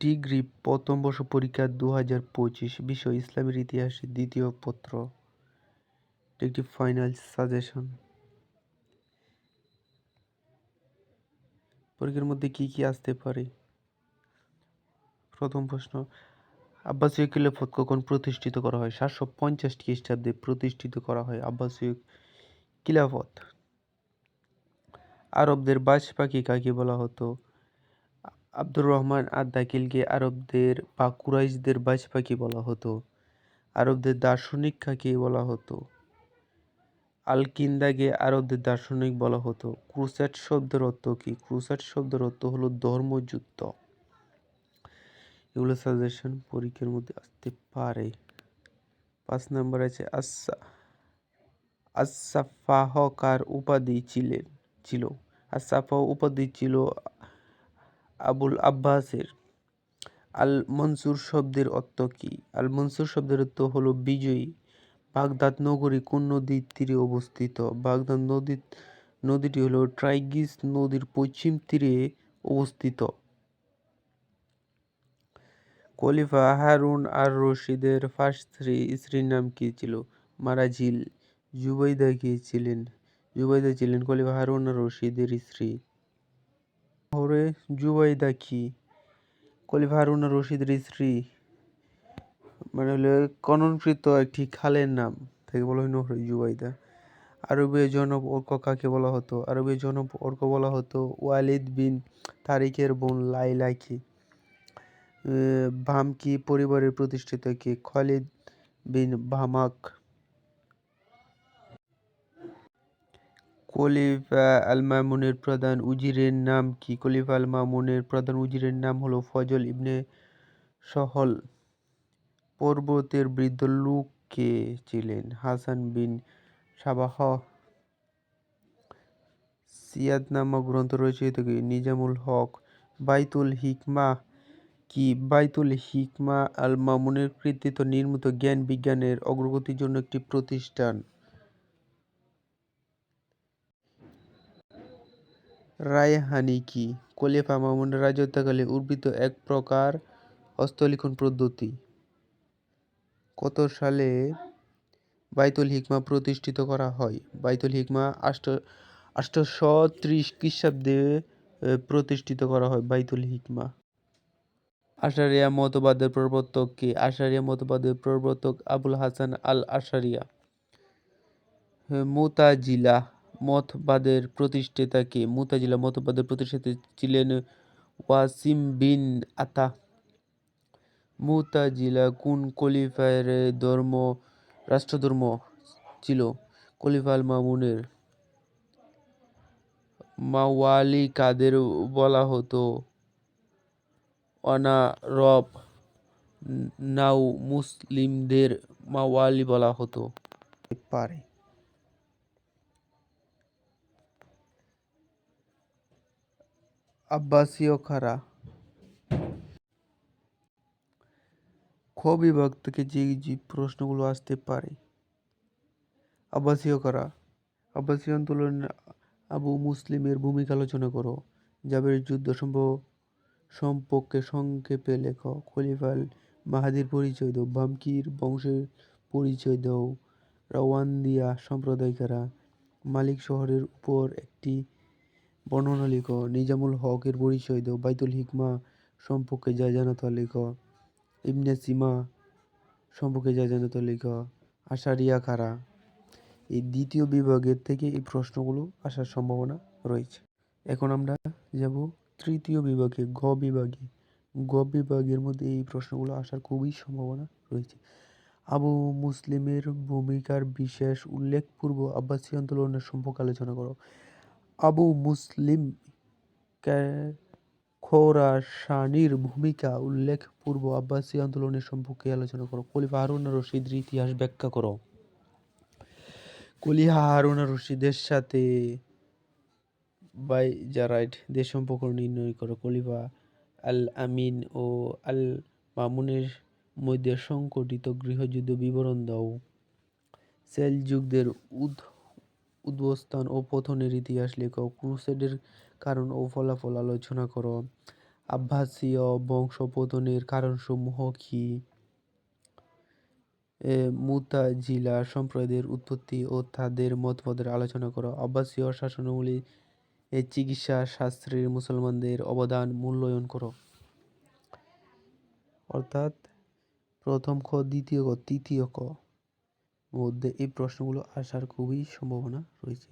Degree, প্রথম বর্ষ পরীক্ষা দু হাজার পঁচিশ, বিষয় ইসলামের ইতিহাসের দ্বিতীয় পত্র। একটি ফাইনাল সাজেশন পরীক্ষার মধ্যে কি কি আসতে পারে? প্রথম প্রশ্ন আব্বাসীয় খিলাফত কখন প্রতিষ্ঠিত করা হয়? সাতশো পঞ্চাশ খ্রিস্টাব্দে প্রতিষ্ঠিত করা হয় আব্বাসীয় খিলাফত। আরবদের বাজ পাখি কাকে বলা হতো? আব্দুর রহমান আর দাকিলকে আরবদের বা কুরাইশদের বাজ পাখি বলা হতো। আরবদের দার্শনিক কাকে বলা হতো? আল কিন্দাকে আরবদের দার্শনিক বলা হতো। ক্রুসেট শব্দের অর্থ কি? ক্রুসেট শব্দের অর্থ হলো ধর্মযুদ্ধ। এগুলো সাজেশন পরীক্ষার মধ্যে আসতে পারে। পাঁচ নাম্বার আছে আচ্ছা আসাফাহকার উপাধি ছিলেন, ছিল। আসাফাহ উপাধি ছিল আবুল আব্বাসের আল মনসুর শব্দের অর্থ কি? আল মনসুর শব্দের অর্থ হলো বিজয়ী। বাগদাদ নগরী কোন নদীর তীরে অবস্থিত? বাগদাদ নদী নদীটি হলো ট্রাইগিস নদীর পশ্চিম তীরে অবস্থিত। খলিফা হারুন আর রশিদের ফার্স্ট স্ত্রী, স্ত্রীর নাম কি ছিল? মারাজিল জুবাইদা কি ছিলেন জুবাইদা ছিলেন খলিফা হারুন আর রশিদের স্ত্রী। শহরে জুবাইদা কি খলিফা হারুন আর রশিদের স্ত্রী মানে হলো কননকৃত একটি খালের নাম থেকে বলা হয় নহর জুবাইদা আরবীয় জনব অর্ক কাকে বলা হতো? আরবীয় জনব অর্ক বলা হতো ওয়ালিদ বিন তারিকের বোন লাইলাকে। ভামকি পরিবারের প্রতিষ্ঠিত কে খালিদ বিন ভামাক খলিফা আল মামুনের প্রধান উজিরের নাম কি? খলিফা আল মামুনের প্রধান উজিরের নাম হলো ফজল ইবনে সহল পর্বতের বৃদ্ধ লোক কে ছিলেন? হাসান বিন সাবাহ। সিয়াদ নামক গ্রন্থ রচিত নিজামুল হক, বাইতুল হিকমা কি? বাইতুল হিকমা আল মামুনের কৃতিত্ব নির্মিত জ্ঞান বিজ্ঞানের অগ্রগতির জন্য একটি প্রতিষ্ঠান। রায়হানি কি খলিফা মামুনের রাজত্বকালে উদ্ভূত এক প্রকার হস্তলিখন পদ্ধতি। কত সালে বাইতুল হিকমা প্রতিষ্ঠিত করা হয়? বাইতুল হিকমা আষ্ট আষ্টশো ত্রিশ খ্রিস্টাব্দে প্রতিষ্ঠিত করা হয় বাইতুল হিকমা। আশারিয়া মতবাদের প্রবর্তক কে? আশারিয়া মতবাদের প্রবর্তক আবুল হাসান আল আশারিয়া মুতাজিলা। মতবাদের প্রতিষ্ঠাতা কে মুতাজিলা মতবাদের প্রতিষ্ঠাতা ছিলেন ওয়াসিম বিন আতা। মুতাজিলা কোন খলিফার ধর্ম, রাষ্ট্রধর্ম ছিল? খলিফা আল মামুনের মাওয়ালি কাদের বলা হতো? অনারব নাও মুসলিমদের মাওয়ালি বলা হতো। পারে। আব্বাসীয় খারা। খ বিভাগ থেকে যে যে প্রশ্নগুলো আসতে পারে। আব্বাসীয় কারা আব্বাসীয় আন্দোলনে আবু মুসলিমের ভূমিকা আলোচনা করো। জাবের যুদ্ধ সম্ভব সম্পর্কে সংক্ষেপে লেখ। খলিফাল মাহাদির পরিচয় দাও, বামকির বংশের পরিচয় দাও। রাওয়ান্দিয়া সম্প্রদায় কারা মালিক শহরের উপর একটি বর্ণনা লিখ। নিজামুল হকের পরিচয় দাও। বাইতুল হিকমা সম্পর্কে যা জানো তা লিখ। ইবনে সিমা সম্পর্কে যা জানো তা লিখ। আশারিয়া কারা এই দ্বিতীয় বিভাগের থেকে এই প্রশ্নগুলো আসার সম্ভাবনা রয়েছে। এখন আমরা যাব তৃতীয় বিভাগে, গ বিভাগে। গ বিভাগের মধ্যে এই প্রশ্নগুলো আসার খুবই সম্ভাবনা রয়েছে। আবু মুসলিমের ভূমিকার বিশেষ উল্লেখপূর্ব আব্বাসী আন্দোলনের সম্পর্কে আলোচনা করো। আবু মুসলিম খোরাসানির ভূমিকা উল্লেখপূর্ব আব্বাসী আন্দোলনের সম্পর্কে আলোচনা করো। খলিফা হারুন রশিদের ইতিহাস ব্যাখ্যা করো। কলিহা হারুন রশিদের সাথে বাই জারাইটদের সম্পর্ক নির্ণয় করো। খলিফা আল আমিন ও আল মামুনের মধ্যে সংকটিত গৃহযুদ্ধ বিবরণ দাও। সেলযুগদের উদ উদ্বস্থান ও পথনের ইতিহাস লেখো ক্রুসেডের কারণ ও ফলাফল আলোচনা করো। আব্বাসীয় বংশপতনের কারণসমূহ কি? মুতাজিলা সম্প্রদায়ের উৎপত্তি ও তাদের মতবাদের আলোচনা করো। আব্বাসীয় শাসনামলী চিকিৎসা শাস্ত্রে মুসলমানদের অবদান মূল্যায়ন করো। অর্থাৎ প্রথম খ, দ্বিতীয় ক তৃতীয় ক মধ্যে এই প্রশ্নগুলো আসার খুবই সম্ভাবনা রয়েছে।